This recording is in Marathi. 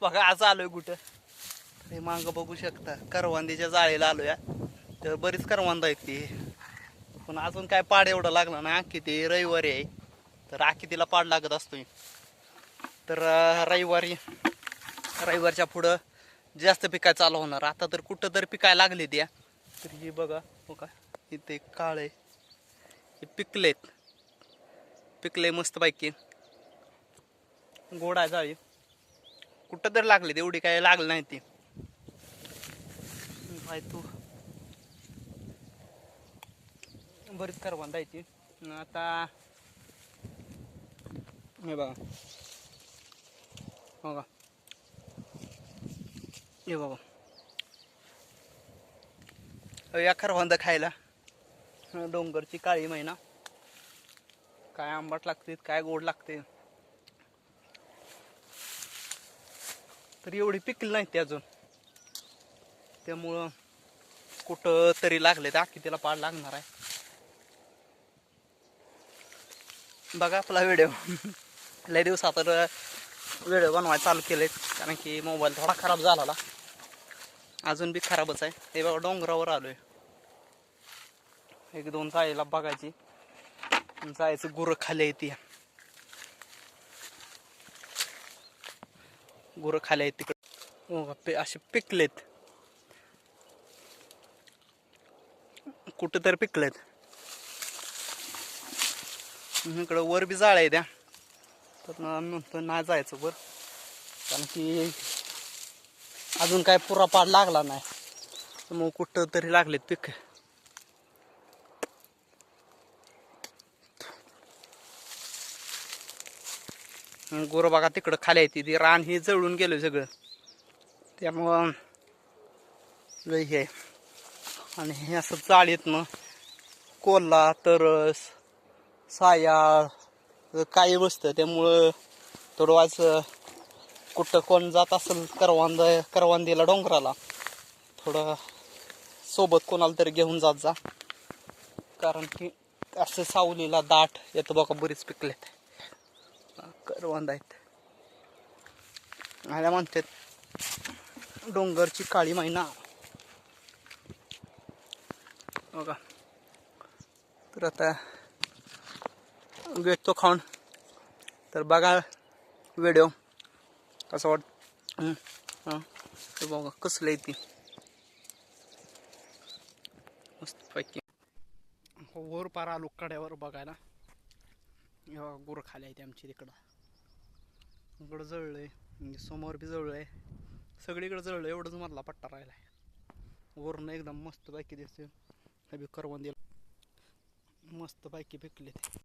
बघा आज आलोय कुठं? हे मांग बघू शकता करवांदीच्या जाळीला आलोय. तर बरीच करवांदा आहेत ती. पण अजून काय पाड एवढं लागलं ना आखी ते रविवारी आहे. तर आखी तिला पाड लागत असतोय. तर रविवारी रविवारच्या पुढं जास्त पिकाय चालू होणार. आता तर कुठं तर पिकाय लागले त्या. तर ही बघा बघा. इथे काळे आहे. हे पिकलेत. पिकले मस्त पैकी गोडा जाळी. कुठं तर लागले एवढी काय लागलं नाही ते. काय तू. बरीच करवा द्यायची आता हे बघा. हो का? हे बाबा या करवांद खायला. डोंगरची काळी महिना काय आंबट लागते काय गोड लागते. तर एवढी पिकली नाही ते अजून. त्यामुळं कुठं तरी लागले तर अख्खी त्याला पाड लागणार आहे. बघा आपला व्हिडिओ. लय दिवसात व्हिडिओ बनवायला चालू केले कारण की मोबाईल थोडा खराब झाला अजून बी खराबच आहे. हे बघा डोंगरावर आलोय. एक दोन जायला बघायची. जायचं गुरं खाली येते गुरं खाली आहेत तिकडं. पे असे पिकलेत. कुठं तर पिकलेत इकडं वर बी जाळ आहे त्या तर ना म्हणतो नाही जायचं वर. कारण की अजून काय पुरा पाड लागला नाही. मग कुठं तरी लागलेत पिक. गोरं बघा तिकडं खाली आहे ती. रान हे जळून गेलं सगळं. त्यामुळं लई हे आणि हे असं चाळीतनं कोल्हा तरस सायाळ काही बसतं त्यामुळं थोडं वाच कुठं कोण जात असेल करवांद करवांदीला डोंगराला थोडं सोबत कोणाला तरी घेऊन जात जा. कारण की असं सावलीला दाट येतं बघा बरीच पिकलेत. करवंद आहेत आल्या म्हणतात डोंगरची काळी मैना. बघा. तर आता घेतो खाऊन. तर बघा व्हिडिओ. कसं वाट ते बघा कसलं आहे ती. मस्त पैकी हो, वर पार आलो कड्यावर बघायला. हे गुरं खाली आहे आमची तिकडं. इकडं जळलंय. म्हणजे समोर बी जळलं आहे सगळीकडे जळलं एवढंच मधला पट्टा राहिला आहे वरून एकदम मस्त पैकी दिसते हे बी करवंदीला. मस्त बायकी फेकले ते.